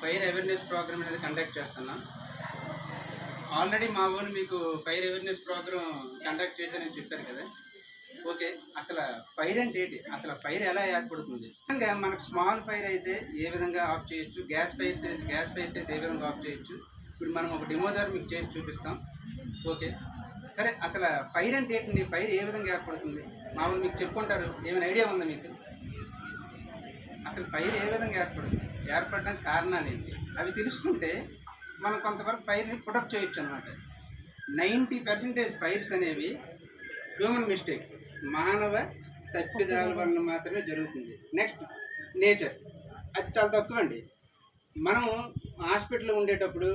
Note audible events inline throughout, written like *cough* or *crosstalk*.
Fire awareness programme అనేది conduct చేస్తున్నాం. Already మా ఊరు మీకు ఫైర్ అవేర్నెస్ ప్రోగ్రామ్ కండక్ట్ చేశానని చెప్పారు కదా. ఓకే అసలు ఫైర్ అంటే ఏంటి? అసలు ఫైర్ ఎలా ఏర్పడుతుంది? ఇంకా మనకు స్మాల్ ఫైర్ అయితే ఏ విధంగా ఆఫ్ చేయొచ్చు? గ్యాస్ ఫైర్స్ గ్యాస్ ఫైర్స్ అయితే ఏ విధంగా ఆఫ్ చేయొచ్చు? ఇప్పుడు మనం ఒక డెమో ద్వారా మీకు చేసి చూపిస్తాం. ఓకే సరే అసలు ఫైర్ అంటే ఏంటండి? ఫైర్ ఏ విధంగా ఏర్పడుతుంది? మామూలు మీకు చెప్పుకుంటారు. ఏమైనా ఐడియా ఉందా మీకు? అసలు ఫైర్ ఏ విధంగా ఏర్పడుతుంది? ఏర్పడడానికి కారణాలు ఏంటి అవి తెలుసుకుంటే మనం కొంతవరకు ఫైర్ని పుటప్ చేయొచ్చు అనమాట నైంటీ పర్సెంటేజ్ ఫైర్స్ అనేవి హ్యూమన్ మిస్టేక్. మానవ తప్పిదాల వలన మాత్రమే జరుగుతుంది. Next nature. అది చాలా తక్కువ అండి. మనం హాస్పిటల్లో ఉండేటప్పుడు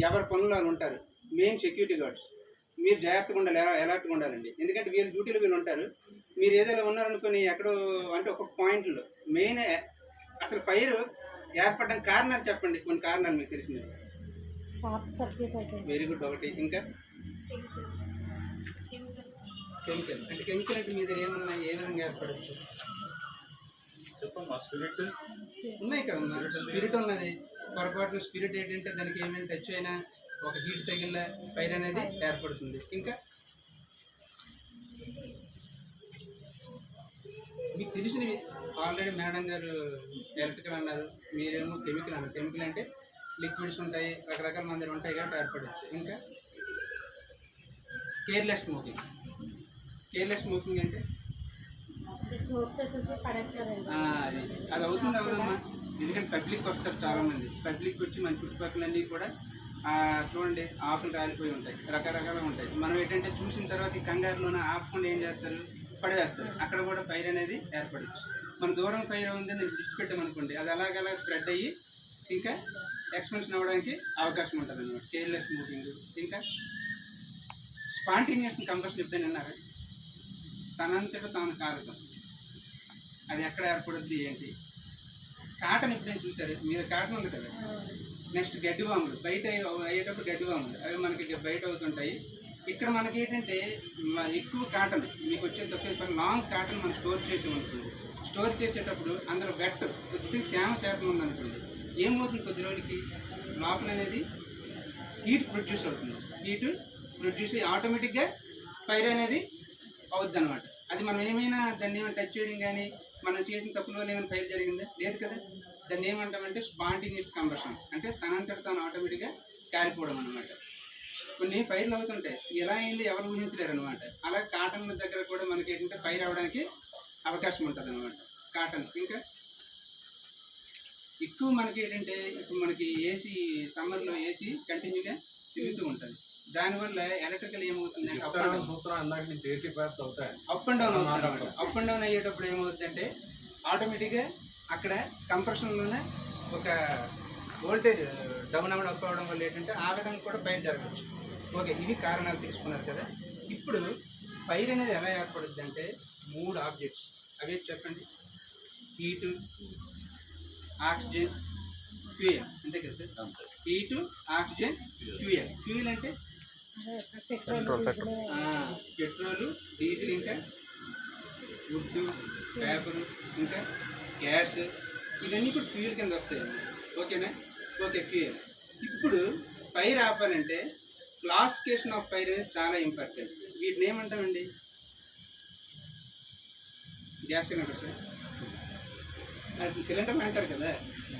ఎవరి పనులు వాళ్ళు ఉంటారు? Main security guards. మీరు జాగ్రత్తగా ఉండాలి అలర్ట్గా ఉండాలండి. ఎందుకంటే వీళ్ళు డ్యూటీలో వీళ్ళు ఉంటారు. మీరు ఏదైనా ఉన్నారనుకుని ఎక్కడో అంటే ఒక పాయింట్లో మెయిన్ అసలు ఫైర్ ఏర్పడడానికి కారణాలు చెప్పండి. కొన్ని కారణాలు మీకు తెలిసినవి. Very good. ఒకటి ఇంకా? కెమికల్. అంటే కెమికల్ అంటే మీ దగ్గర ఏమన్నా ఏ విధంగా ఏర్పడచ్చు చెప్పమ్మా స్పిరిట్. ఉన్నాయి కదా. స్పిరిట్ ఉన్నది. పొరపాటున స్పిరిట్ ఏంటంటే దానికి ఏమైనా టచ్ అయినా ఒక హీట్ తగిలిన ఫైర్ అనేది ఏర్పడుతుంది. ఇంకా? మీకు తెలిసినవి ఆల్రెడీ మేడం గారు ఎలక్ట్రికల్ అన్నారు. మీరేమో కెమికల్ అన్నారు. కెమికల్ అంటే లిక్విడ్స్ ఉంటాయి రకరకాల మందిరం ఉంటాయి కాబట్టి ఏర్పడచ్చు ఇంకా కేర్లెస్ స్మోకింగ్. కేర్లెస్ స్మోకింగ్ అంటే? అది. అది అవుతుంది అవుదమ్మా. ఎందుకంటే పబ్లిక్ వస్తారు చాలా మంది పబ్లిక్ వచ్చి మన చుట్టుపక్కలన్నీ కూడా చూడండి ఆకులు రాలిపోయి ఉంటాయి. రకరకాల ఉంటాయి. మనం ఏంటంటే చూసిన తర్వాత ఈ కంగారులోనే ఆపకుండా ఏం చేస్తారు? పడేస్తారు. అక్కడ కూడా ఫైర్ అనేది ఏర్పడచ్చు. మన దూరం ఫైర్ ఉందని నేను విడిచిపెట్టామనుకోండి అది అలాగలా స్ప్రెడ్ అయ్యి ఇంకా ఎక్స్పెన్షన్ అవ్వడానికి అవకాశం ఉంటుంది అనమాట కేర్లెస్ మూవింగ్ ఇంకా స్పాంటేనియస్ కంబషన్ ఎప్పుడైనా అన్నారు తనంతట తాను కారకం అది ఎక్కడ ఏర్పడుద్ది ఏంటి? కాటన్ ఎప్పుడైనా చూసారు? మీద కాటన్ ఉంది కదా? నెక్స్ట్ గడ్డి బాములు బయట అయ్యేటప్పుడు గడ్డి వాములు. అవి మనకి బయట అవుతుంటాయి. ఇక్కడ మనకి ఏంటంటే ఎక్కువ కాటన్. మీకు వచ్చేది వచ్చేది లాంగ్ కాటన్ మనం స్టోర్ చేసి ఉంటుంది స్టోర్ చేసేటప్పుడు అందులో గట్టు కొద్దిగా తేమ శాతం ఉందనుకోండి ఏమవుతుంది కొద్ది రోజులకి? లోపల అనేది హీట్ ప్రొడ్యూస్ అవుతుంది. హీట్ ప్రొడ్యూస్ అయ్యి ఆటోమేటిక్గా ఫైర్ అనేది అవుద్ది అనమాట అది మనం ఏమైనా దాన్ని ఏమైనా టచ్ చేయడం కానీ మనం చేసిన తప్పులో వల్ల ఏమైనా ఫైర్ జరిగిందా? లేదు కదా. దాన్ని ఏమంటామంటే స్పాంటినియస్ కంబర్షన్ అంటే తనంతట తాను ఆటోమేటిక్గా కాలిపోవడం అనమాట కొన్ని ఫైర్లు అవుతుంటాయి. ఎలా అయింది ఎవరు ఊహించలేరు అనమాట అలా కాటన్ దగ్గర కూడా మనకి ఏంటంటే ఫైర్ అవ్వడానికి అవకాశం ఉంటుంది అనమాట కాటన్ ఇంకా? ఎక్కువ మనకి ఏంటంటే ఇప్పుడు మనకి ఏసీ సమ్మర్లో ఏసీ కంటిన్యూగా తిరుగుతూ ఉంటుంది. దానివల్ల ఎలక్ట్రికల్ ఏమవుతుందంటే up and down up and down అవుతుంది అప్ అండ్ డౌన్ అయ్యేటప్పుడు ఏమవుతుందంటే ఆటోమేటిక్గా అక్కడ కంప్రెషన్లోనే ఒక వోల్టేజ్ డౌన్ అవ్వడం అప్ అవ్వడం వల్ల ఏంటంటే ఆ విధంగా కూడా ఫైర్ జరగవచ్చు. ఓకే ఇవి కారణాలు తీసుకున్నారు కదా. ఇప్పుడు ఫైర్ అనేది ఎలా ఏర్పడుద్ది అంటే మూడు ఆబ్జెక్ట్స్. అవి చెప్పండి. Heat oxygen fuel. అంతే కదా sir? Heat oxygen fuel. Fuel. అంటే? అదే పెట్రోల్ డీజిల్ ఆ, పెట్రోలు డీజిల్ ఇంకా? వుడ్ పేపరు ఇంకా? గ్యాస్. ఇవన్నీ కూడా ఫ్యూయల్ కింద వస్తాయి. ఓకేనా? Okay fuel. ఇప్పుడు ఫైర్ ఆపాలంటే క్లాసిఫికేషన్ ఆఫ్ ఫైర్ అనేది చాలా ఇంపార్టెంట్. వీటిని ఏమంటామండి? Gas cylinder sir. అది సిలిండర్ అంటారు కదా.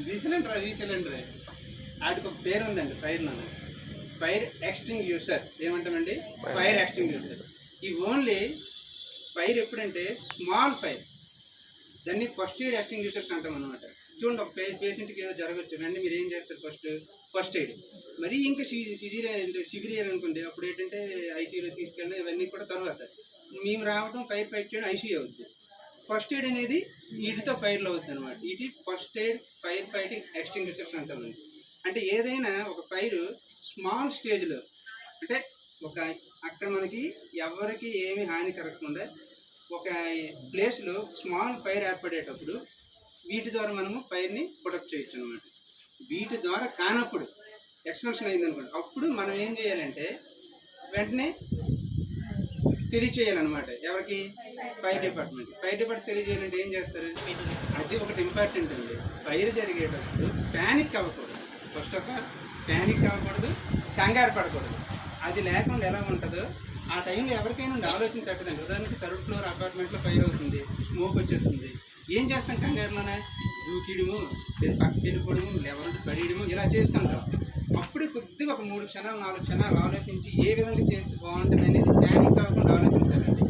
ఇది సిలిండర్? అది సిలిండర్. వాటికి ఒక పేరు ఉందండి ఫైర్లో fire extinguisher. ఏమంటామండి? Fire extinguisher. ఈ ఓన్లీ ఫైర్ ఎప్పుడంటే స్మాల్ ఫైర్. దాన్ని ఫస్ట్ ఎయిడ్ ఎక్స్టింగ్ యూసర్స్ అంటాం అనమాట చూడండి ఒక పేషెంట్కి ఏదో జరగచ్చు. వెంటనే మీరు ఏం చేస్తారు ఫస్ట్? First aid. మరి ఇంకా సిజిరియర్ సివిరియర్ అనుకోండి అప్పుడు ఏంటంటే ఐసీయూలో తీసుకెళ్ళి ఇవన్నీ కూడా తర్వాత. మేము రావడం ఫైర్ ఫైట్ చేయడం ఐసీయూ అవుతుంది ఫస్ట్ ఎయిడ్ అనేది వీటితో ఫైర్లో అవుతుంది అనమాట ఇది first aid fire fighting extinguishers అంటామండి అంటే ఏదైనా ఒక ఫైర్ స్మాల్ స్టేజ్లో అంటే ఒక అక్కడ మనకి ఎవరికి ఏమి హాని కలగకుండా ఒక ప్లేస్లో స్మాల్ ఫైర్ ఏర్పడేటప్పుడు వీటి ద్వారా మనము ఫైర్ని ప్రొటెక్ట్ చేయొచ్చు అనమాట. వీటి ద్వారా కానప్పుడు ఎక్స్పెన్షన్ అయింది అనుకోండి అప్పుడు మనం ఏం చేయాలంటే వెంటనే తెలియచేయాలన్నమాట. ఎవరికి? Fire department. ఫైర్ డిపార్ట్మెంట్ తెలియజేయాలంటే ఏం చేస్తారు? అది ఒకటి ఇంపార్టెంట్ అండి. ఫైర్ జరిగేటప్పుడు ప్యానిక్ అవ్వకూడదు. ఫస్ట్ ఆఫ్ ఆల్ ప్యానిక్ అవ్వకూడదు కంగారు పడకూడదు. అది లేకుండా ఎలా ఉంటుందో ఆ టైంలో ఎవరికైనా ఉండే ఆలోచన తగ్గదండి ఉదాహరణకి థర్డ్ ఫ్లోర్ అపార్ట్మెంట్లో ఫైర్ అవుతుంది స్మోక్ వచ్చేస్తుంది. ఏం చేస్తాం కంగారులోనే? దూకిడము లేదా పక్క వెళ్ళిపోవడము లేవరంటే పడియడము ఇలా చేస్తుంటాం అప్పుడే కొద్దిగా ఒక మూడు క్షణాలు నాలుగు క్షణాలు ఆలోచించి ఏ విధంగా చేస్తే బాగుంటుంది అనేది ప్యానిక్ కాకుండా ఆలోచించాలండి.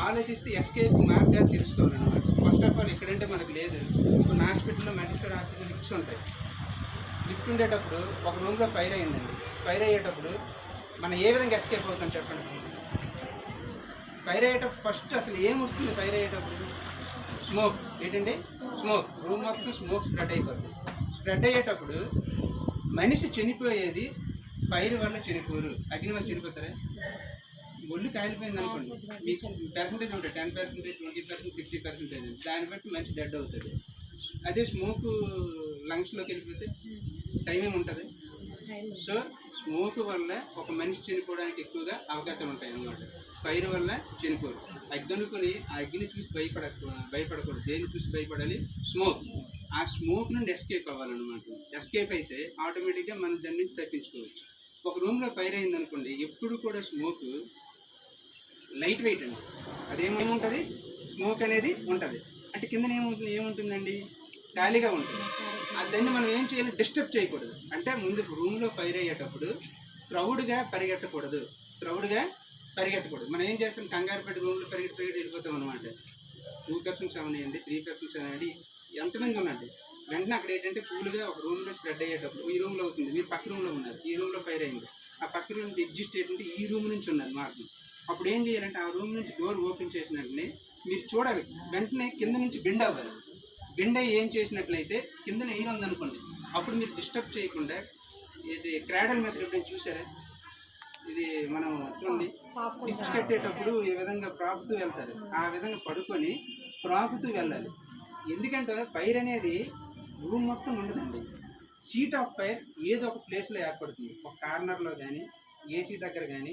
ఆలోచిస్తే ఎస్కేప్ మార్గాలు తెలుసుకోవాలన్నమాట. ఫస్ట్ ఆఫ్ ఆల్ ఎక్కడంటే మనకు లేదు. ఇప్పుడు హాస్పిటల్లో మెడికల్ హాస్పిటల్ లిఫ్ట్స్ ఉంటాయి. లిఫ్ట్ ఉండేటప్పుడు ఒక రూమ్లో ఫైర్ అయిందండి ఫైర్ అయ్యేటప్పుడు మనం ఏ విధంగా ఎస్కేప్ అవుతాం చెప్పండి? ఫైర్ అయ్యేటప్పుడు ఫస్ట్ అసలు ఏం వస్తుంది ఫైర్ అయ్యేటప్పుడు? స్మోక్. ఏంటండి? స్మోక్. రూమ్ మొత్తం స్మోక్ స్ప్రెడ్ అయిపోతుంది స్ప్రెడ్ అయ్యేటప్పుడు మనిషి చనిపోయేది పైరు వల్ల చనిపోరు. అగ్ని వల్ల చనిపోతారా? ఒళ్ళు కాలిపోయింది అనుకోండి. మీకు పర్సంటేజ్ ఉంటుంది. Ten percentage twenty percent fifty percentage దాన్ని బట్టి మనిషి డెడ్ అవుతుంది అదే స్మోక్ లంగ్స్లోకి వెళ్ళిపోతే టైం ఏమి ఉంటుంది? సో స్మోక్ వల్ల ఒక మనిషి చనిపోవడానికి ఎక్కువగా అవకాశం ఉంటాయి అన్నమాట. ఫైర్ వల్ల చనిపోరు. అగ్గి అనుకుని ఆ అగ్ని చూసి భయపడక భయపడకూడదు. దేన్ని చూసి భయపడాలి? స్మోక్ ఆ స్మోక్ నుండి ఎస్కేప్ అవ్వాలన్నమాట. ఎస్కేప్ అయితే ఆటోమేటిక్గా మనం దాని నుంచి తప్పించుకోవచ్చు. ఒక రూమ్లో ఫైర్ అయింది అనుకోండి ఎప్పుడు కూడా స్మోక్ లైట్ వెయిట్ అండి. అదేమేముంటుంది స్మోక్ అనేది ఉంటుంది. అంటే కింద ఏముంటుంది? ఏముంటుందండి? ఖాళీగా ఉంటుంది. దాన్ని మనం ఏం చేయాలి? డిస్టర్బ్ చేయకూడదు. అంటే ముందు రూమ్లో ఫైర్ అయ్యేటప్పుడు క్రౌడ్గా పరిగెట్టకూడదు క్రౌడ్గా పరిగెట్టకూడదు మనం ఏం చేస్తాం? కంగారుపేట రూమ్లో పరిగెట్టి పరిగెట్టి వెళ్ళిపోతాం అనమాట టూ పర్సెంట్స్ అవనాయండి త్రీ పర్సన్స్ అవనండి ఎంతమంది ఉండండి వెంటనే అక్కడ ఏంటంటే కూల్గా ఒక రూమ్లో స్ప్రెడ్ అయ్యేటప్పుడు ఈ రూమ్లో అవుతుంది. మీరు పక్క రూమ్లో ఉన్నారు. ఈ రూమ్లో ఫైర్ అయింది. ఆ పక్క రూమ్ నుంచి ఎగ్జిస్ట్ ఏంటంటే ఈ రూమ్ నుంచి ఉన్నది మార్గం అప్పుడు ఏం చేయాలంటే ఆ రూమ్ నుంచి డోర్ ఓపెన్ చేసిన వెంటనే మీరు చూడాలి. వెంటనే కింద నుంచి బెండ్ అవ్వాలి. బెండ్ అయ్యి ఏం చేసినట్లయితే కింద ఎయిర్ ఉందనుకోండి. అప్పుడు మీరు డిస్టర్బ్ చేయకుండా ఇది క్రాడల్ మెథడ్ ఎప్పుడైనా చూసారా? ఇది మనం చూడండి. టిప్స్ కట్టేటప్పుడు ఈ విధంగా ప్రాపుతూ వెళ్తారు? ఆ విధంగా పడుకొని ప్రాపుతూ వెళ్ళాలి. ఎందుకంటే ఫైర్ అనేది రూమ్ మొత్తం ఉండదండి. సీట్ ఆఫ్ ఫైర్ ఏదో ఒక ప్లేస్లో ఏర్పడుతుంది. ఒక కార్నర్లో కానీ ఏసీ దగ్గర కానీ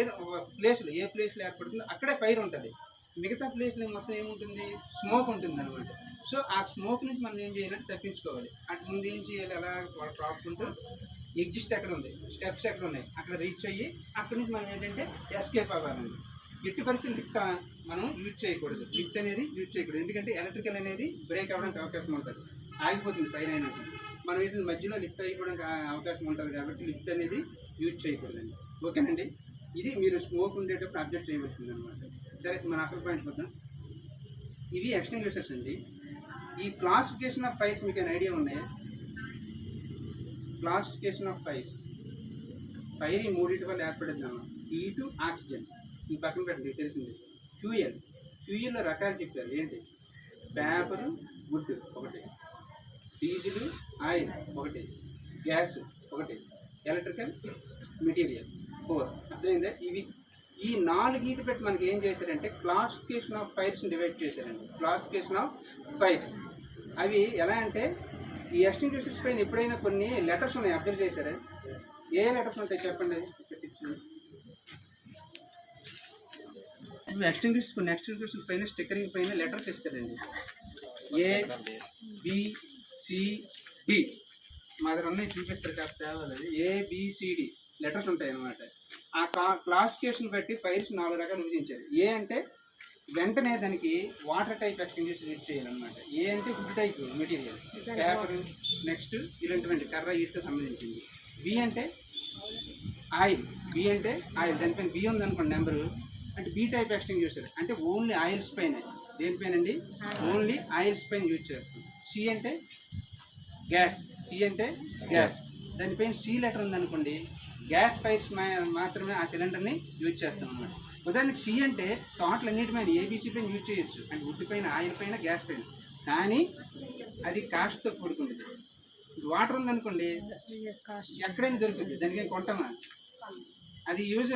ఏదో ఒక ప్లేస్లో ఏ ప్లేస్లో ఏర్పడుతుందో అక్కడే ఫైర్ ఉంటుంది. మిగతా ప్లేస్లో మొత్తం ఏముంటుంది? స్మోక్ ఉంటుంది అనమాట సో ఆ స్మోక్ నుంచి మనం ఏం చేయాలంటే తప్పించుకోవాలి. అటు ముందు ఏం చేయాలి? అలా ప్రాపుకుంటూ ఎగ్జిస్ట్ ఎక్కడ ఉంది? స్టెప్స్ ఎక్కడ ఉన్నాయి? అక్కడ రీచ్ అయ్యి అక్కడి నుంచి మనం ఏంటంటే ఎస్కేప్ అవ్వాలండి. ఎట్టి పరిస్థితులు లిఫ్ట్ మనం యూజ్ చేయకూడదు. లిఫ్ట్ అనేది యూజ్ చేయకూడదు. ఎందుకంటే ఎలక్ట్రికల్ అనేది బ్రేక్ అవ్వడానికి అవకాశం ఉంటుంది. ఆగిపోతుంది పైన అయినట్టు మనం ఇది మధ్యలో లిఫ్ట్ అయిపోవడానికి అవకాశం ఉంటుంది కాబట్టి లిఫ్ట్ అనేది యూజ్ చేయకూడదండి. ఓకేనండి ఇది మీరు స్మోక్ ఉండేటప్పుడు అబ్జెక్ట్ చేయవలసింది అనమాట సరే మన అసలు పాయింట్ వద్దాం ఇవి ఎక్స్టెంగ్యూషర్స్ అండి. ఈ క్లాసిఫికేషన్ ఆఫ్ ఫైర్స్ మీకు ఐడియా ఉన్నాయా? క్లాసిఫికేషన్ ఆఫ్ ఫైర్స్ ఫైర్ ఈ మూడింటి వల్ల ఏర్పడుతున్నాము హీటు ఆక్సిజన్. ఈ పక్కన పెట్టండి తెలిసింది. క్యూఎల్. క్యూఎల్లో రకాలు చెప్పారు. ఏంటి? పేపరు గుడ్డు ఒకటి. డీజిల్ ఆయిల్ ఒకటి. గ్యాస్ ఒకటి. Electrical material four. అర్థమైందా? ఇవి ఈ నాలుగు ఈట పెట్టి మనకి ఏం చేశారంటే క్లాసిఫికేషన్ ఆఫ్ ఫైర్స్ని డివైడ్ చేశారండి. Classification of fires. అవి ఎలా అంటే ఈ ఎక్స్టింగ్విషర్స్ పైన ఎప్పుడైనా కొన్ని లెటర్స్ ఉన్నాయి అబ్జర్వ్ చేశారా? ఏ లెటర్స్ ఉంటాయి చెప్పండి. ఇక్కడ కొన్ని ఎక్స్టింగ్విషర్స్ పైన స్టిక్కరింగ్ పైన లెటర్స్ ఇస్తారండి ఏ బిసిడి మా దగ్గర ఉన్నాయి చూపిస్తారు కాస్త తేవాలి ఏబిసిడి లెటర్స్ ఉంటాయి అన్నమాట ఆ క్లా క్లాసిఫికేషన్ బట్టి పైర్స్ నాలుగు రకాలు విభజించారు. ఏ అంటే వెంటనే దానికి వాటర్ టైప్ ఎక్స్టింగ్విషర్ యూజ్ చేయాలన్నమాట. ఏ అంటే food type material paper next ఇలాంటివంటి కర్ర ఈట్తో సంబంధించింది. బి అంటే ఆయిల్ బి అంటే ఆయిల్ దానిపైన బి ఉంది అనుకోండి నెంబరు అంటే బి టైప్ ఎక్స్టింగ్విషర్ అంటే ఓన్లీ ఆయిల్స్ పైన. దేనిపైన అండి ఓన్లీ ఆయిల్స్ పైన యూజ్ చేస్తాం సి అంటే గ్యాస్ సి అంటే గ్యాస్ దానిపైన సి లెటర్ ఉందనుకోండి గ్యాస్ పైప్స్ మాత్రమే ఆ సిలిండర్ని యూజ్ చేస్తాం అన్నమాట ఉదాహరణకి సి అంటే టోటల్ అన్నిటి పైన ఏబీసీ పైన యూజ్ చేయొచ్చు. అంటే వుడ్ పైన ఆయిల్ పైన గ్యాస్ పైన. కానీ అది కాస్ట్తో కూడుకుంటుంది. వాటర్ ఉందనుకోండి ఎక్కడైనా దొరుకుతుంది. దానికి కొంటామా? అది యూజ్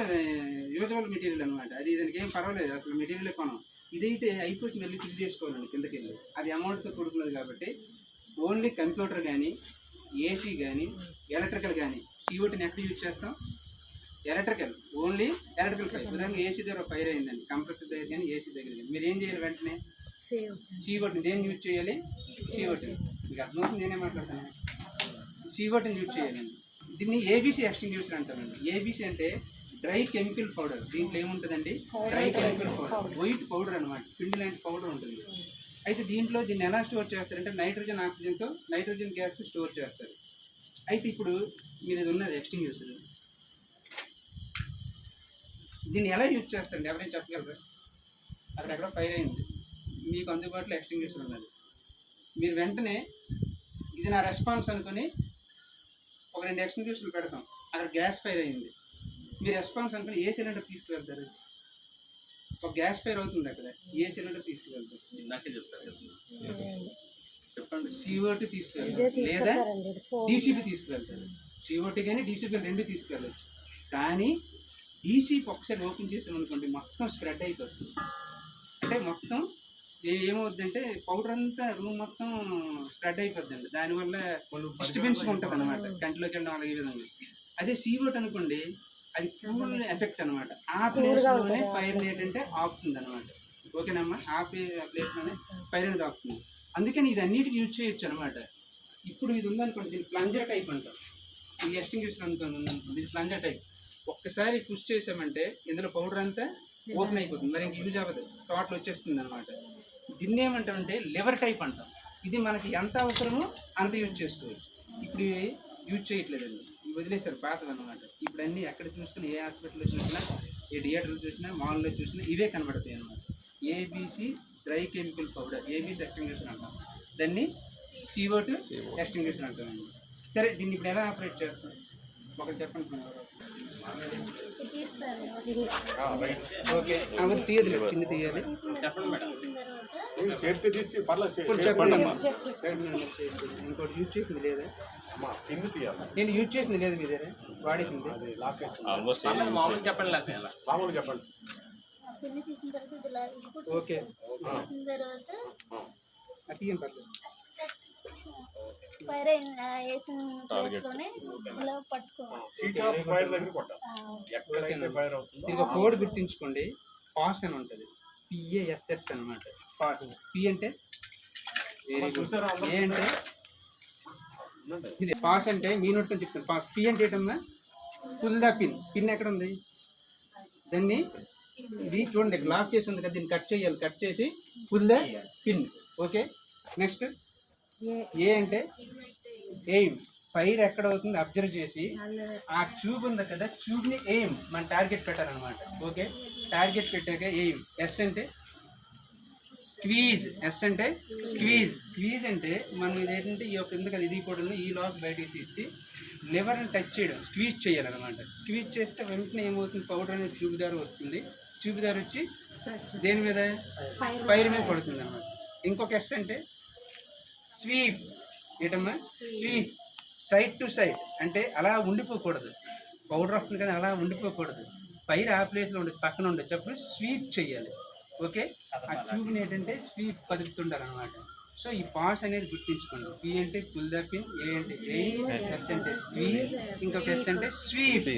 యూజబుల్ మెటీరియల్ అనమాట అది దానికి ఏం పర్వాలేదు అసలు మెటీరియల్ కొనం. ఇదైతే అయిపోయి మళ్ళీ ఫిల్ చేసుకోవాలండి కిందకి వెళ్ళి. అది అమౌంట్తో కూడుకున్నది కాబట్టి ఓన్లీ కంప్యూటర్ కానీ ఏసీ కానీ ఎలక్ట్రికల్ కానీ ఈవోటిని ఎక్కడ యూజ్ చేస్తాం? Electrical only electrical fire. ఉదాహరణకి ఏసీ దగ్గర ఫైర్ అయిందండి కంప్రెసర్ దగ్గర కానీ ఏసీ దగ్గర కానీ. మీరు ఏం చేయాలి వెంటనే? సేవ్ సీఓటిని దేన్ని యూజ్ చేయాలి? సీఓటిని. మీకు అర్థమవుతుంది నేనే మాట్లాడతాను? సీవోటిని యూజ్ చేయాలండి. దీన్ని ఏబీసీ ఎక్స్టింగ్యూషన్ అంటారండి. ఏబీసీ అంటే డ్రై కెమికల్ పౌడర్. దీంట్లో ఏముంటుందండి? Dry chemical powder. White powder అనమాట పిండి లాంటి పౌడర్ ఉంటుంది. అయితే దీంట్లో దీన్ని ఎలా స్టోర్ చేస్తారంటే నైట్రోజన్ ఆక్సిజన్తో నైట్రోజన్ గ్యాస్ స్టోర్ చేస్తారు. అయితే ఇప్పుడు మీరు ఇది ఉన్నది ఎక్స్టింగ్యూషన్ దీన్ని ఎలా యూజ్ చేస్తారండి? ఎవరైనా చెప్పగలరా? అక్కడ ఎక్కడ ఫైర్ అయింది. మీకు అందుబాటులో ఎక్స్టింగ్యూషన్ ఉన్నది మీరు వెంటనే ఇది నా రెస్పాన్స్ అనుకుని ఒక రెండు ఎక్స్టింగ్యూషన్లు పెడతాం. అక్కడ గ్యాస్ ఫైర్ అయింది. మీ రెస్పాన్స్ అనుకుని ఏ సిలిండర్ తీసుకువెళ్తారు? ఒక గ్యాస్ ఫైర్ అవుతుంది అక్కడ. ఏ సిలిండర్ తీసుకువెళ్తారు? ఇందాకే చెప్తారు చెప్పండి. సిఓటి తీసుకువెళ్తారు. లేదా డీసీపీ తీసుకువెళ్తారు. సిఓటి కానీ డీసీపీ రెండు తీసుకెళ్ళచ్చు కానీ డీసీపీ ఒకసారి ఓపెన్ చేసాం అనుకోండి మొత్తం స్ప్రెడ్ అయిపోతుంది. అంటే మొత్తం ఏమవుద్దంటే పౌడర్ అంతా రూమ్ మొత్తం స్ప్రెడ్ అయిపోద్దండి. దానివల్ల డిస్టర్బెన్స్ ఉంటుంది అనమాట కంటిలోకి వెళ్ళడం అలాగే విధంగా. అదే సీవోట్ అనుకోండి అది కూల్ ఎఫెక్ట్ అనమాట ఆ ప్లేస్లోనే ఫైర్ ఏంటంటే ఆపుతుంది అనమాట ఓకేనమ్మా? ఆ ప్లే ప్లేస్లోనే ఫైర్ అనేది ఆపుతుంది. అందుకని ఇది అన్నిటికీ యూజ్ చేయొచ్చు అనమాట ఇప్పుడు ఇది ఉందనుకోండి దీన్ని ప్లంజర్ టైప్ అంటాం. ఈ ఎస్టింగ్యూషన్ అనుకోండి ఉందనుకోండి ఇది ప్లంజర్ టైప్ ఒక్కసారి పుష్ చేసామంటే ఇందులో పౌడర్ అంతా ఓపెన్ అయిపోతుంది. మరి ఇంక యూజ్ అవ్వదు. టోటల్ వచ్చేస్తుంది అనమాట దీన్ని ఏమంటామంటే లివర్ టైప్ అంటాం. ఇది మనకి ఎంత అవసరమో అంత యూజ్ చేసుకోవచ్చు. ఇప్పుడు ఇవి యూజ్ చేయట్లేదండి. ఇవి వదిలేశారు పాతది అనమాట ఇప్పుడు అన్నీ ఎక్కడ చూసినా ఏ హాస్పిటల్లో చూసినా ఏ థియేటర్లో చూసినా మాల్లో చూసినా ఇవే కనబడతాయి అనమాట ABC dry chemical powder ABC extinguisher అంటాం. దాన్ని సిఓటు ఎక్స్టింగ్యూషన్ అంటామండి సరే దీన్ని ఇప్పుడు ఎలా ఆపరేట్ చేస్తాం? ఒకటి చెప్పండి ఓకే. అవన్నీ తీయదు కింద తీయాలి. చేతి తీసి పర్లేదు చెప్పండి అమ్మా. ఇంకోటి యూజ్ చేసింది లేదా? నేను యూజ్ చేసింది లేదు మీ దగ్గర. వాడేసింది. అది లాకేస్తుంది ఆల్మోస్ట్ మామూలు చెప్పండి మామూలు చెప్పండి. ఓకే. తీసిన తర్వాత అది తీయం పర్లేదు. ఫైర్ వేసిన ప్లేస్లోనే ఇలా పట్టుకోవాలి సీట్ ఆఫ్ ఫైర్ దగ్గర కొట్టాలి ఆ, ఎక్కడైతే ఫైర్ అవుతుందో దీనికి ఒక కోడ్ గుర్తుంచుకోండి. పాస్ అని ఉంటుంది. పిఏఎస్ఎస్ అనమాట పాస్ పి అంటే? Very good? ఏ అంటే? ఇది పాస్ అంటే మీ నోటితో చెప్తాను. పాస్ పి అంటే ఏంటమ్మా? పుల్ ద పిన్ పిన్ ఎక్కడ ఉంది? దాన్ని ఇది చూడండి. లాక్ చేసి ఉంది కదా దీన్ని కట్ చేయాలి. కట్ చేసి pull the pin okay next A అంటే ఎయిమ్. ఫైర్ ఎక్కడ అవుతుంది అబ్జర్వ్ చేసి ఆ ట్యూబ్ ఉంది కదా ట్యూబ్ని ఎయిమ్. మన టార్గెట్ పెట్టాలన్నమాట. ఓకే? టార్గెట్ పెట్టాక ఎయిమ్. ఎస్ అంటే స్క్వీజ్. ఎస్ అంటే స్క్వీజ్. స్క్వీజ్ అంటే మనం ఇది ఏంటంటే ఈ యొక్క ఎందుకంటే ఇది కూడా ఈ లాక్ బయటికి తీసి లివర్ని టచ్ చేయడం స్క్వీజ్ చేయాలన్నమాట. స్క్వీజ్ చేస్తే వెంటనే ఏమవుతుంది? పౌడర్ అనేది ట్యూబ్ వస్తుంది. ట్యూబ్ వచ్చి దేని మీద? ఫైర్ మీద పడుతుంది అన్నమాట ఇంకొక ఎస్ అంటే స్వీప్. ఏంటమ్మా? స్వీప్. Side to side. అంటే అలా ఉండిపోకూడదు. పౌడర్ వస్తుంది కదా అలా ఉండిపోకూడదు. పైన ఆ ప్లేస్లో ఉండదు పక్కన ఉండొచ్చు. అప్పుడు స్వీప్ చేయాలి. ఓకే? ఆ ట్యూబ్ని ఏంటంటే స్వీప్ కదుపుతుండాలన్నమాట సో ఈ పాస్ అనేది గుర్తుంచుకోండి. పి అంటే పుల్ ద పిన్ ఏ అంటే ఎస్ అంటే స్వీప్ ఇంకొక ఎస్ అంటే స్వీప్.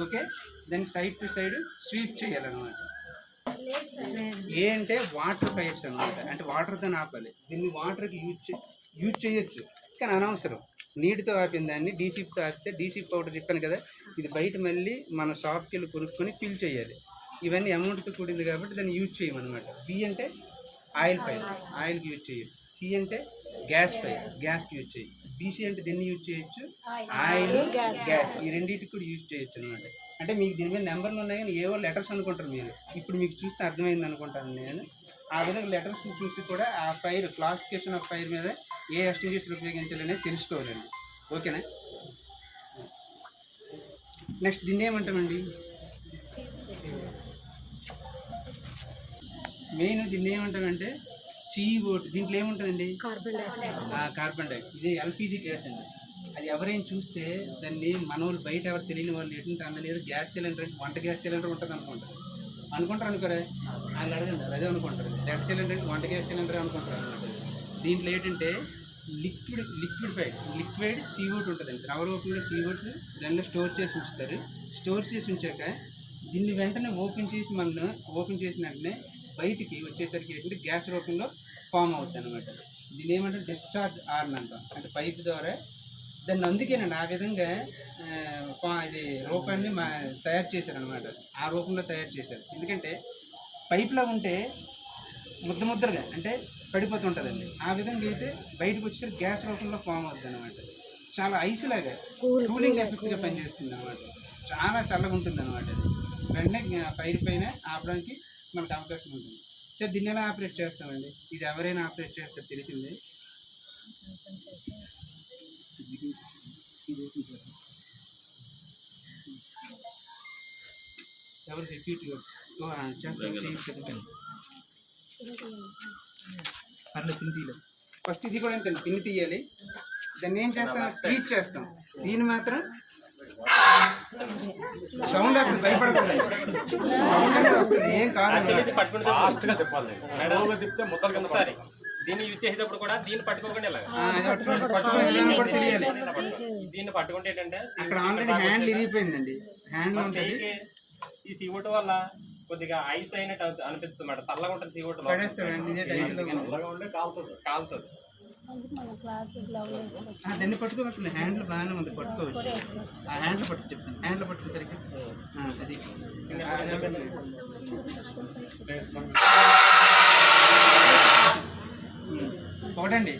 ఓకే? దానికి సైడ్ టు సైడ్ స్వీప్ చేయాలన్నమాట. ఏ అంటే వాటర్ ఫైర్స్ అనమాట అంటే వాటర్తో ఆపాలి. దీన్ని వాటర్కి యూజ్ చే యూజ్ చేయొచ్చు. కానీ అనవసరం. నీటితో ఆపిన దాన్ని డీసీప్తో ఆపితే డీసీప్ పౌడర్ చెప్పాను కదా ఇది బయట మళ్ళీ మన షాప్కి వెళ్ళి కొనుక్కొని ఫిల్ చేయాలి. ఇవన్నీ అమౌంట్తో కూడింది కాబట్టి దాన్ని యూజ్ చేయమన్నమాట. బి అంటే ఆయిల్ ఫైర్ ఆయిల్కి యూజ్ చేయొచ్చు సి అంటే గ్యాస్ ఫైర్ గ్యాస్కి యూజ్ చేయొచ్చు బీసీ అంటే దీన్ని యూజ్ చేయొచ్చు? Oil gas. ఈ రెండింటికి కూడా యూజ్ చేయొచ్చు అనమాట అంటే మీకు దీని మీద నెంబర్లు ఉన్నాయి కానీ ఏవో లెటర్స్ అనుకుంటారు మీరు. ఇప్పుడు మీకు చూస్తే అర్థమైంది అనుకుంటాను నేను. ఆ విధంగా లెటర్స్ చూసి కూడా ఆ ఫైర్ క్లాసిఫికేషన్ ఆఫ్ ఫైర్ మీద ఏ ఎస్టింగ్యూషన్ ఉపయోగించాలనేది తెలుసుకోవాలండి. ఓకేనా? నెక్స్ట్ దీన్ని ఏమంటామండి? మెయిన్ దీన్ని ఏమంటామంటే సిఓ దీంట్లో ఏముంటుందండి? కార్బన్ డైఆక్సైడ్ ఆ కార్బన్ డైఆక్సైడ్ ఇది ఎల్పిజి గ్యాస్ అండి. అది ఎవరైనా చూస్తే దాన్ని మన వాళ్ళు బయట ఎవరు తెలియని వాళ్ళు ఏంటంటే అందులో గ్యాస్ సిలిండర్ అంటే వంట గ్యాస్ సిలిండర్ ఉంటుంది అనుకుంటారు అనుకుంటారు అనుకోరే. వాళ్ళు అడగండి అదే అనుకుంటారు. రెడ్ సిలిండర్ వంట గ్యాస్ సిలిండర్ అనుకుంటారు అనమాట దీంట్లో ఏంటంటే liquid liquefied liquid C O two ఉంటుందండి ద్రవ రూపంలో సీవోట్ దానిలో స్టోర్ చేసి ఉంచుతారు. స్టోర్ చేసి ఉంచాక దీన్ని వెంటనే ఓపెన్ చేసి మనం ఓపెన్ చేసిన వెంటనే బయటికి వచ్చేసరికి ఏంటంటే గ్యాస్ రూపంలో ఫామ్ అవుతుంది అనమాట దీని ఏమంటే డిశ్చార్జ్ ఆర్న్ అంటాం అంటే పైప్ ద్వారా దాన్ని అందుకేనండి ఆ విధంగా ఇది రూపాన్ని మా తయారు చేశారు అనమాట ఆ రూపంలో తయారు చేశారు. ఎందుకంటే పైప్లో ఉంటే ముద్ద ముద్దలుగా అంటే పడిపోతుంటుందండి. ఆ విధంగా అయితే బయటకు వచ్చేసరికి గ్యాస్ రూపంలో ఫామ్ అవుతుంది అనమాట చాలా ఐస్ లాగా కూలింగ్ ఎఫెక్ట్గా పనిచేస్తుంది అనమాట చాలా చల్లగా ఉంటుంది అనమాట వెంటనే ఫైర్ పైన ఆపడానికి మనకు అవకాశం ఉంటుంది. సరే దీన్ని ఎలా ఆపరేట్ చేస్తామండి? ఇది ఎవరైనా ఆపరేట్ చేస్తారు తెలిసింది? ఎవరు ఫస్ట్ ఇది కూడా ఎంత పిన్ తీయాలి. దాన్ని ఏం చేస్తాం? స్క్వీజ్ చేస్తాం. దీన్ని మాత్రం సౌండ్ వస్తుంది భయపడకుండా సౌండ్ అనేది వస్తుంది ఏం కాదు. ఫాస్ట్గా తిప్పాలి. స్లోగా తిప్పితే ముద్దల కింద సరే దీన్ని యూజ్ చేసేటప్పుడు కూడా దీన్ని పట్టుకోకుండా ఇలాగ. దీన్ని పట్టుకుంటే ఏంటంటే అక్కడ ఆల్రెడీ హ్యాండ్ ఇరిగిపోయిందండి హ్యాండ్ ఉంటుంది. చెయ్యికి ఈ సీవుట్ వల్ల కొద్దిగా ఐస్ అయినట్టు అనిపిస్తుంది మేడం చల్లగా ఉంటుంది సీవుట్ కాలుతుంది కాలుతుంది. దాన్ని పట్టుకోవచ్చు హ్యాండ్లు బాగానే ఉంది పట్టుకోవచ్చు. ఆ హ్యాండ్లు పట్టు చెప్తాను. హ్యాండ్లు పట్టుకోసరికి అదే. ఒకటండి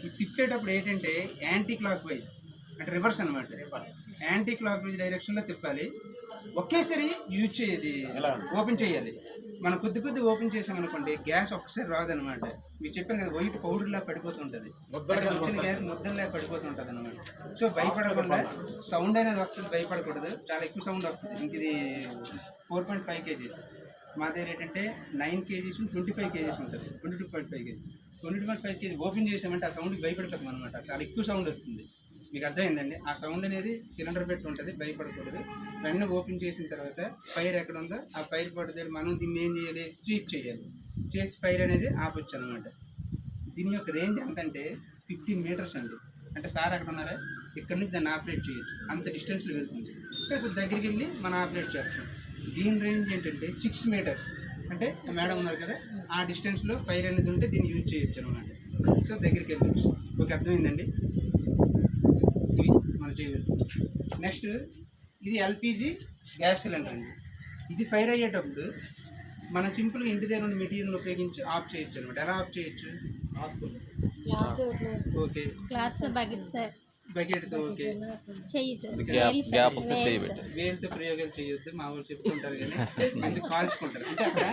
ఇది తిప్పేటప్పుడు ఏంటంటే యాంటీ క్లాక్ వైజ్ అంటే రివర్స్ అనమాట యాంటీ క్లాక్ వైజ్ డైరెక్షన్లో తిప్పాలి. ఒకేసారి యూజ్ చేయాలి. ఓపెన్ చేయాలి. మనం కొద్ది కొద్ది ఓపెన్ చేసామనుకోండి గ్యాస్ ఒక్కసారి రాదనమాట మీరు చెప్పాను కదా వైట్ పౌడర్లా పడిపోతుంటుంది అక్కడ వచ్చిన గ్యాస్ ముద్దల్లా పడిపోతుంటుంది అనమాట సో భయపడకుండా సౌండ్ అనేది వస్తుంది భయపడకూడదు. చాలా ఎక్కువ సౌండ్ వస్తుంది. ఇంక ఇది ఫోర్ పాయింట్ ఫైవ్ కేజీస్ మా దగ్గర ఏంటంటే nine kgs twenty five kgs ఉంటుంది. Twenty two point five kg twenty two అయితే ఓపెన్ చేసామంటే ఆ సౌండ్కి భయపడతాం అనమాట చాలా ఎక్కువ సౌండ్ వస్తుంది. మీకు అర్థమైందండి? ఆ సౌండ్ అనేది సిలిండర్ పెట్టి ఉంటుంది భయపడకూడదు. వెంటనే ఓపెన్ చేసిన తర్వాత ఫైర్ ఎక్కడ ఉందో ఆ ఫైర్ పడుతుంది మనం దీన్ని ఏం చేయాలి? స్వీప్ చేయాలి. చేసి ఫైర్ అనేది ఆపొచ్చు అనమాట దీని యొక్క రేంజ్ ఎంత అంటే మీటర్స్ అండి. అంటే సార్ అక్కడ ఉన్నారా ఇక్కడ నుంచి దాన్ని ఆపరేట్ చేయొచ్చు. అంత డిస్టెన్స్లో వెళ్తుంది. ఇప్పుడు దగ్గరికి వెళ్ళి మనం ఆపరేట్ చేస్తాం. దీని రేంజ్ ఏంటంటే సిక్స్ మీటర్స్. అంటే మేడం ఉన్నారు కదా ఆ డిస్టెన్స్లో ఫైర్ అనేది ఉంటే దీన్ని యూజ్ చేయొచ్చు అనమాట. సో దగ్గరికి వెళ్ళొచ్చు ఓకే అర్థమైందండి? ఇవి మనం చేయవచ్చు నెక్స్ట్ ఇది ఎల్పిజి గ్యాస్ సిలిండర్ అండి. ఇది ఫైర్ అయ్యేటప్పుడు మనం సింపుల్గా ఇంటి దగ్గర ఉన్న మెటీరియల్ ఉపయోగించి ఆఫ్ చేయొచ్చు అనమాట. ఎలా ఆఫ్ చేయొచ్చు? Cloth okay. Cloths bucket sir బకెట్తో okay. వేలతో ప్రయోగాలు చేయొద్దు మా వాళ్ళు చెప్తుంటారు కానీ *laughs* కాల్చుకుంటారు. అంటే అక్కడ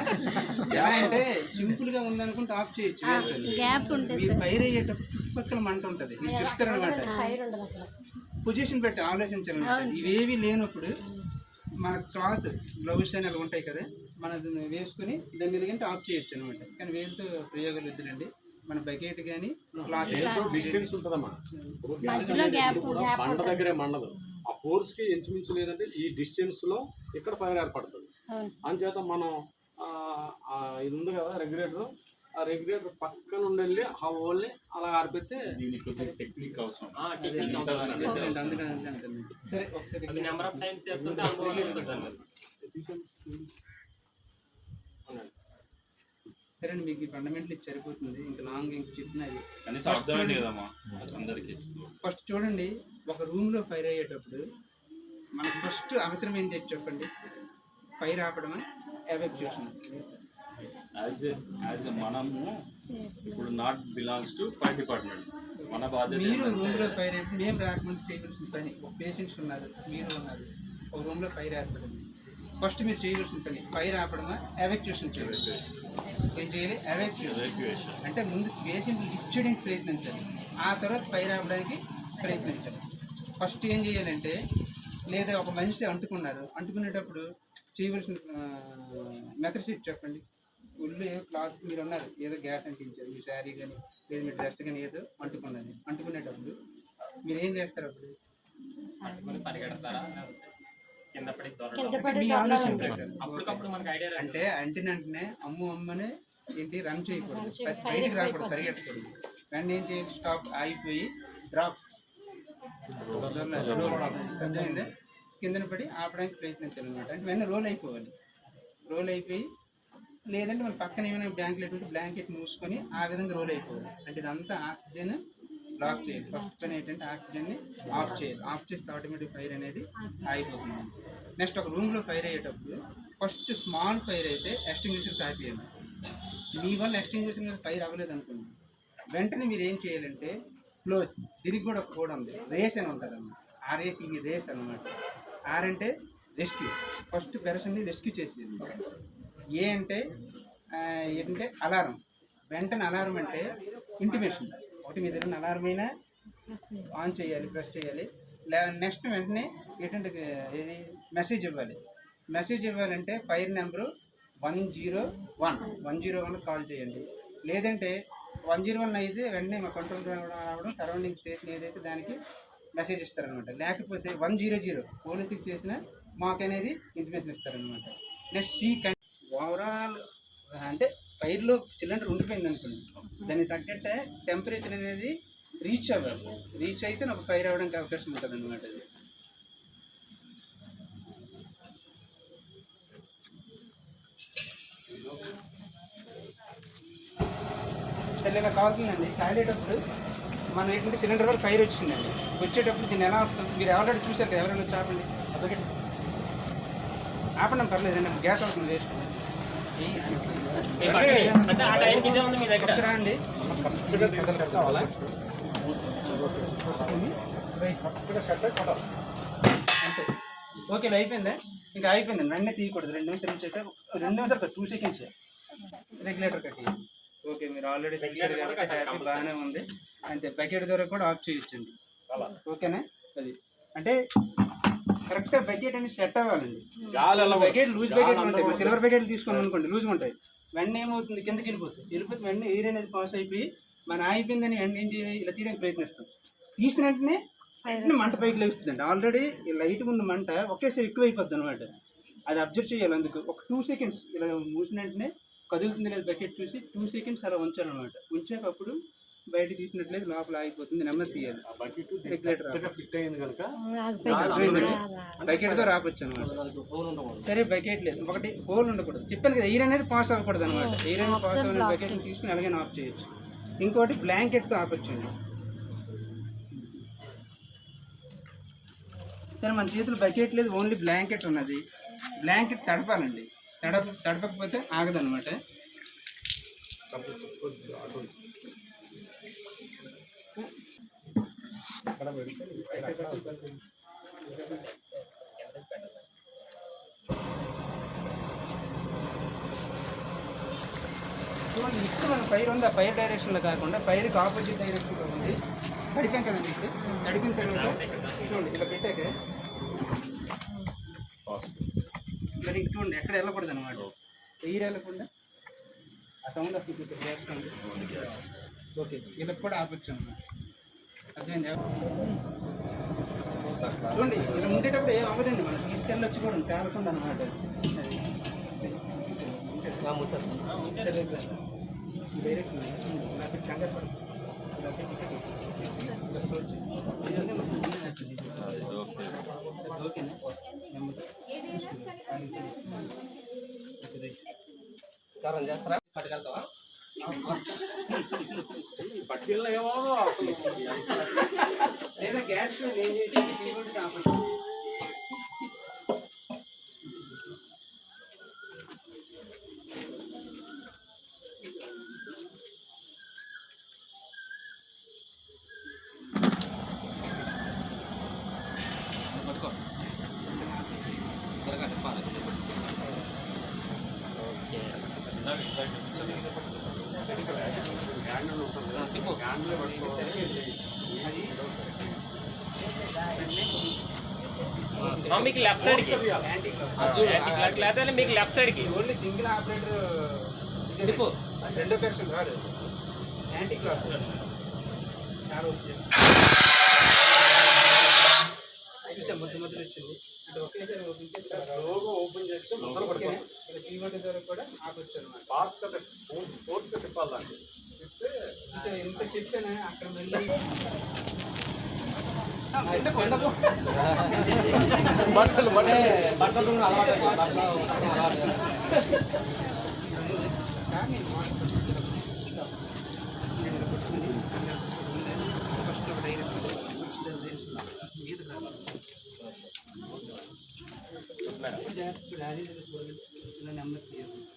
ఎలా అంటే సింపుల్గా ఉందనుకుంటే ఆఫ్ చేయొచ్చు వేలుతోని. గ్యాప్ ఉంటుంది మీరు ఫైర్ అయ్యేటప్పుడు చుట్టుపక్కల మంట ఉంటుంది మీరు చెప్తారనమాట పొజిషన్ పెట్టి ఆలోచించాలన్నమాట. ఇవేవి లేనప్పుడు మన క్లాత్ గ్లౌస్ అని అలా ఉంటాయి కదా మన దాన్ని వేసుకుని దాని మీద కంటే ఆఫ్ చేయొచ్చు అనమాట కానీ వేలుతో ప్రయోగాలు వద్దులండి. మన బకెట్ కానీ క్లాత్ డిస్టెన్స్ ఉంటుందమ్మా. మధ్యలో గ్యాప్ గ్యాప్ మండ దగ్గరే మండదు. ఆ ఫోర్స్కి ఇంచుమించు లేదంటే ఈ డిస్టెన్స్లో ఇక్కడ ఫైర్ ఏర్పడుతుంది అవును. అంచేత మనం ఇది ఉంది కదా రెగ్యులేటర్. ఆ రెగ్యులేటర్ పక్కన ఉండి ఆ ఓల్ని అలా ఆడిపెడితే టెక్నిక్ అవసరం. సరే ఒకసారి అది నెంబర్ ఆఫ్ టైమ్స్ సరే అండి మీకు ఫండమెంటల్ సరిపోతుంది. ఇంకా లాంగ్ ఇంక చెప్పినది అందరికి. ఫస్ట్ చూడండి ఒక రూమ్లో ఫైర్ అయ్యేటప్పుడు మనకు ఫస్ట్ అవసరం ఏంటి చెప్పి చెప్పండి. ఫైర్ ఆపడమా? ఎవాక్యుయేషన్ యాజ్ యాజ్ మనము ఇప్పుడు not belongs to fire department మన బాధ్యత మీరు రూమ్లో ఫైర్ అయితే మేము రాకముందు చేయవలసిన పని. ఒక పేషెంట్స్ ఉన్నారు మీరు ఉన్నారు. ఒక రూమ్లో ఫైర్ ఏర్పడింది. ఫస్ట్ మీరు చేయవలసిన పని ఫైర్ ఆపడమా? ఎవాక్యుయేషన్ చేయాలి అంటే ముందు పేషెంట్ లిఫ్ట్ చేయడానికి ప్రయత్నించాలి ఆ తర్వాత ఫైర్ ఆపడానికి ప్రయత్నించాలి ఫస్ట్ ఏం చేయాలంటే లేదా ఒక మనిషి అంటుకున్నారు. అంటుకునేటప్పుడు చేయవలసిన మెథడ్ షీట్ చెప్పండి. ఉల్లు క్లాత్ మీరు ఉన్నారు ఏదో గ్యాస్ అంటించారు మీ శారీ కానీ లేదా మీ డ్రెస్ కానీ ఏదో అంటుకున్నది అంటుకునేటప్పుడు మీరు ఏం చేస్తారు అప్పుడు? పరిగెడతారా? అప్పటికప్పుడు మనకి ఐడియా రాదు అంటే అంటిన వెంటనే అమ్ము అమ్మనే ఏంటి రన్ చేయకూడదు. బయటికి రాకూడదు పరిగెట్టకూడదు వెంటనే ఏం చేయాలి? స్టాప్ ఆగిపోయి డ్రాప్. కిందన పడి ఆపడానికి ప్రయత్నించాలి అనమాట అంటే వెంటనే రోల్ అయిపోవాలి. రోల్ అయిపోయి లేదంటే మన పక్కన ఏమైనా బ్లాంకెట్ ఉంటే బ్లాంకెట్ మూసుకొని ఆ విధంగా రోల్ అయిపోవాలి. అంటే ఇదంతా ఆక్సిజన్ బ్లాక్ చేయాలి. ఫస్ట్ పని ఏంటంటే ఆక్సిజన్ని ఆఫ్ చేయాలి. ఆఫ్ చేస్తే ఆటోమేటిక్ ఫైర్ అనేది ఆగిపోతుంది. నెక్స్ట్ ఒక రూమ్లో ఫైర్ అయ్యేటప్పుడు ఫస్ట్ స్మాల్ ఫైర్ అయితే ఎస్టింగ్విషర్ తాపేయండి మీ వల్ల ఎక్స్టింగ్విషన్ మీద ఫైర్ అవ్వలేదు అనుకోండి. వెంటనే మీరు ఏం చేయాలంటే క్లోజ్ దీనికి కూడా ఒక కోడ్ ఉంది రేస్ అని ఉంటుంది అన్నమాట. రేస్ ఈ రేస్ అనమాట ఆర్ అంటే రెస్క్యూ. ఫస్ట్ పెరసన్ని రెస్క్యూ చేసేది ఏ అంటే ఏంటంటే అలారం. వెంటనే అలారం అంటే ఇంటిమేషన్. ఒకటి మీ దగ్గర అలారం అయినా ఆన్ చేయాలి ప్రెస్ చేయాలి. లేదా నెక్స్ట్ వెంటనే ఏంటంటే ఇది మెసేజ్ ఇవ్వాలి. మెసేజ్ ఇవ్వాలంటే fire number one zero one one zero one call చేయండి. లేదంటే వన్ జీరో వన్ అయితే వెంటనే మా కంట్రోల్ రావడం సరౌండింగ్ స్టేషన్ ఏదైతే దానికి మెసేజ్ ఇస్తారనమాట. లేకపోతే వన్ జీరో జీరో పోలీసుకి చేసిన మాకు అనేది ఇన్ఫర్మేషన్ ఇస్తారనమాట. నెక్స్ట్ సీ కన్ ఓవరాల్ అంటే ఫైర్లో సిలిండర్ ఉండిపోయింది అనుకోండి. దానికి తగ్గట్టే టెంపరేచర్ అనేది రీచ్ అవ్వాలి. రీచ్ అయితే నాకు ఫైర్ అవ్వడానికి అవకాశం ఉంటుంది అనమాట అది. సరే ఇలా కావాల్సిందండి కాలేటప్పుడు మనం ఏంటంటే సిలిండర్ వరకు ఫైర్ వచ్చిందండి. వచ్చేటప్పుడు దీన్ని ఎలా అవుతుంది మీరు ఆల్రెడీ చూశారు కదా ఎవరైనా వచ్చి ఆపండి. ఆపడం ఆపండి గ్యాస్ అవుతుంది వేస్ట్ ఓకే అయిపోయిందా? ఇంకా అయిపోయింది. వెంటనే తీయకూడదు. రెండు నిమిషాలు నుంచి అయితే రెండు నిమిషాలు టూ సెకండ్స్ రెగ్యులేటర్ కట్టి. ఓకే మీరు ఆల్రెడీ చూసారు కాబట్టి హ్యాపీ బాగానే ఉంది. అంతే బకెట్ ద్వారా కూడా ఆఫ్ చేయించండి. ఓకేనా? అది. అంటే కరెక్ట్గా బకెట్ అనేది సెట్ అవ్వాలండి. బకెట్ లూజ్ బకెట్ ఉంటాయి. సిల్వర్ బకెట్ తీసుకున్నాం అనుకోండి లూజ్గా ఉంటాయి. వెంటనే ఏమవుతుంది? కిందకి వెళ్ళిపోతుంది. వెళ్ళిపోతే వెంటనే ఎయిర్ అనేది పాస్ అయిపోయి మన ఆగిపోయిందని వెంటనే ఏం చేయాలి? ఇలా తీయడానికి ప్రయత్నిస్తాం. తీసిన వెంటనే వెంటనే మంట పైకి లేస్తుందండి ఆల్రెడీ లైట్ ఉన్న మంట ఒకేసారి ఎక్కువ అయిపోద్ది అనమాట అది అబ్జర్వ్ చేయాలి అందుకు. ఒక టూ సెకండ్స్ ఇలా మూసిన వెంటనే కదులుతుంది లేదు బకెట్ చూసి టూ సెకండ్స్ అలా ఉంచాలన్నమాట. ఉంచాక అప్పుడు బయట తీసినట్లయితే లోపల ఆగిపోతుంది నెమ్మది తీయాలి. రెగ్యులేటర్ ఫిట్ అయింది కనుక బకెట్తో అనమాట దానికి హోల్ ఉండకూడదు. సరే బకెట్ లేదు. ఒకటి హోల్ ఉండకూడదు. చెప్పాను కదా ఎయిర్ అనేది పాస్ అవ్వకూడదు అనమాట. ఎయిర్ అనేది పాస్ అవ్వని బకెట్ తీసుకుని అలాగే ఆఫ్ చేయొచ్చు. ఇంకోటి బ్లాంకెట్తో ఆపొచ్చండి. సరే మన చేతులు బకెట్ లేదు ఓన్లీ బ్లాంకెట్ ఉన్నది. బ్లాంకెట్ తడపాలండి. తడప తడపకపోతే ఆగదనమాట. చూడండి ఇప్పుడు మన పైర్ ఉంది? ఆ పైర్ డైరెక్షన్లో కాకుండా పైర్కి ఆపోజిట్ డైరెక్షన్లో ఉంది. తడిపాం కదండి ఇప్పుడు తడిపిన తర్వాత చూడండి ఇలా పెట్టాక. మరి ఇంక చూడండి ఎక్కడ వెళ్ళకూడదు అనమాట ఎయిర్ వెళ్ళకుండా? ఆ సౌండ్ వస్తుంది చేస్తుంది. ఓకే. ఇలా కూడా ఆపొచ్చు అర్థమైంది చూడండి ఇలా ఉండేటప్పుడు ఏం అవ్వదండి మనం తీసుకెళ్ళొచ్చు కూడా తేలకుండా అనమాట డైరెక్ట్ కంగారు పడదు. ఇలా పెట్టి పెట్టి. ఇలా క్లోజ్ చేయి. ఓకేనా నెమ్మది. Okay, right. పట్టుకెళ్ళి ఏమో అసలు లేదా గ్యాస్ మీకు లెఫ్ట్ సైడ్కి. లేదా మీకు లెఫ్ట్ సైడ్కి. ఓన్లీ సింగిల్ ఆపరేటర్ రెండో పెర్సన్ కాదు యాంటీ క్లాక్ చూసాం మధ్య మధ్యలో వచ్చింది. అంటే ఒకేసారి ఓపెన్ చేసి స్లోగా ఓపెన్ చేస్తే మొదలు? పడుతుంది ద్వారా కూడా ఆపొచ్చు అనమాట పార్ట్స్గా ఫోర్స్గా తిప్పాలి దాన్ని ఎంత చెప్పాను అక్కడ బట్టలు బట్టలు అలవాటు బట్టలు అలవాటు നമ്പർ ചെയ്യുന്നു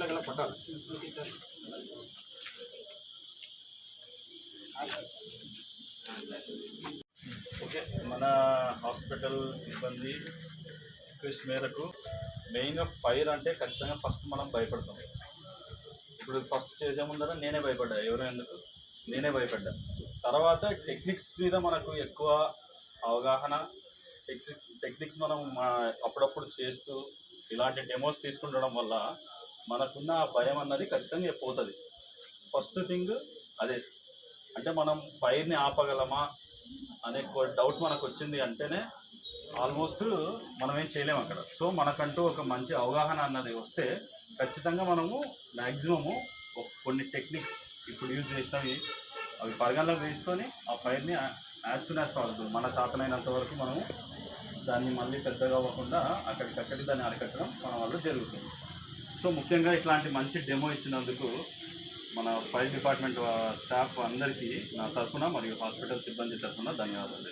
దగ్గరికి పట్టాలి ఓకే మన హాస్పిటల్ సిబ్బంది రిక్వెస్ట్ మేరకు మెయిన్గా ఫైర్ అంటే ఖచ్చితంగా ఫస్ట్ మనం భయపడతాం. ఇప్పుడు ఫస్ట్ చేసే ముందర నేనే భయపడ్డా ఎవరు ఎందుకు? నేనే భయపడ్డా. తర్వాత టెక్నిక్స్ మీద మనకు ఎక్కువ అవగాహన టెక్నిక్ టెక్నిక్స్ మనం అప్పుడప్పుడు చేస్తూ ఇలాంటి డెమోస్ తీసుకుండడం వల్ల మనకున్న ఆ భయం అన్నది ఖచ్చితంగా పోతుంది. ఫస్ట్ థింగ్ అదే అంటే మనం ఫైర్ని ఆపగలమా? అనే డౌట్ మనకు వచ్చింది అంటేనే ఆల్మోస్ట్ మనం ఏం చేయలేము అక్కడ. సో మనకంటూ ఒక మంచి అవగాహన అన్నది వస్తే ఖచ్చితంగా మనము మ్యాక్సిమము కొన్ని టెక్నిక్స్ ఇప్పుడు యూజ్ చేసినవి అవి పరిగణలోకి తీసుకొని ఆ ఫైర్ని యాజ్ సూన్ యాజ్ పాసిబుల్ మన చేతనైనంత వరకు మనము దాన్ని మళ్ళీ పెద్దగా అవ్వకుండా అక్కడికక్కడి దాన్ని అరికట్టడం మన వల్ల జరుగుతుంది. సో ముఖ్యంగా ఇట్లాంటి మంచి డెమో ఇచ్చినందుకు మన ఫైర్ డిపార్ట్మెంట్ స్టాఫ్ అందరికీ నా తరఫున మరియు హాస్పిటల్ సిబ్బంది తరఫున ధన్యవాదాలు.